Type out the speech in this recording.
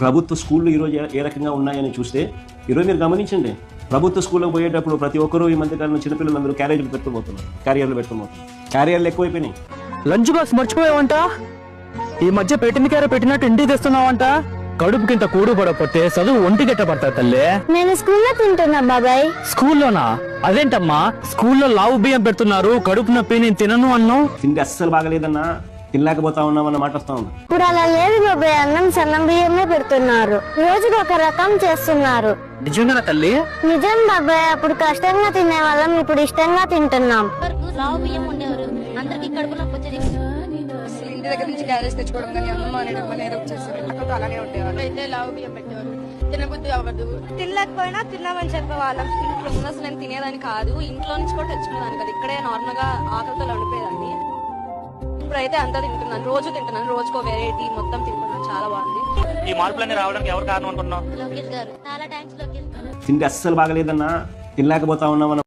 ప్రభుత్వ స్కూళ్ళు ఈరోజు ఏ- ఏ రకంగా ఉన్నాయని చూస్తే ఈరోజు మీరు గమనించండి ప్రభుత్వ స్కూల్కి పోయేటప్పుడు ప్రతి ఒక్కరూ ఈ మధ్యకాలంలో చిన్నపిల్లలందరూ క్యారేజీలు పెట్టుకుపోతున్నారు క్యారియర్లు పెట్టుకుపోతున్నారు క్యారియర్లు ఎక్కువైపోయినాయి. లంచ్ బాక్స్ మర్చిపోయావంట? ఈ మధ్య పెట్టిన కేర పెట్టినట్టు ఇంటికి తెస్తున్నావంట? కడుపుకింత కూడు పడకపోతే చదువు ఒంటి గట్ట తల్లి. నేను స్కూల్లో తింటున్నా బాబాయ్. స్కూల్లోనా? అదేంటమ్మా? స్కూల్లో లావు బియ్యం పెడుతున్నారు కడుపు నొప్పి నేను తినను అన్నావు. తిండి అస్సలు బాగలేదన్నా. తినలేకపోతా ఉన్నామన్న మాట వస్తా ఉంది. ఇప్పుడు అలా లేదు బాబాయ్ అన్నం సన్నం బియ్యమే పెడుతున్నారు. రోజుకు ఒక రకం చేస్తున్నారు. నిజంగానా తల్లి? నిజం బాబాయ్ అప్పుడు కష్టంగా తినే వాళ్ళం ఇప్పుడు ఇష్టంగా తింటున్నాం. లావు బియ్యం ఉండేవారు. అందరికి కడుపు నొప్పి వచ్చేది. అసలు ఇంటి దగ్గర నుంచి క్యారేజ్ తెచ్చుకోవడం కానీ అన్నం ఏదో అలానే అయితే లావు బియ్యం పెట్టేవారు. తినబుద్ధి అవ్వదు. తినలేకపోయినా తిన్నామని చెప్పేవాళ్ళం. ఇంట్లో ఉన్న అసలు నేను తినేదాన్ని కాదు. ఇంట్లో నుంచి కూడా తెచ్చుకునేదాన్ని కదా. ఇక్కడే నార్మల్గా ఆకలితో నడిపేదాన్ని ఇప్పుడైతే అంతా తింటున్నాను. రోజు తింటున్నాను. రోజుకో వెరైటీ మొత్తం తింటున్నాను. చాలా బాగుంది. ఈ మార్పులన్నీ రావడానికి ఎవరు కారణం అనుకున్నావు లోకేష్ గారు చాలా థ్యాంక్స్ లోకేష్ గారు. తిండి అస్సలు బాగలేదన్నా తినలేకపోతా ఉన్నామన్న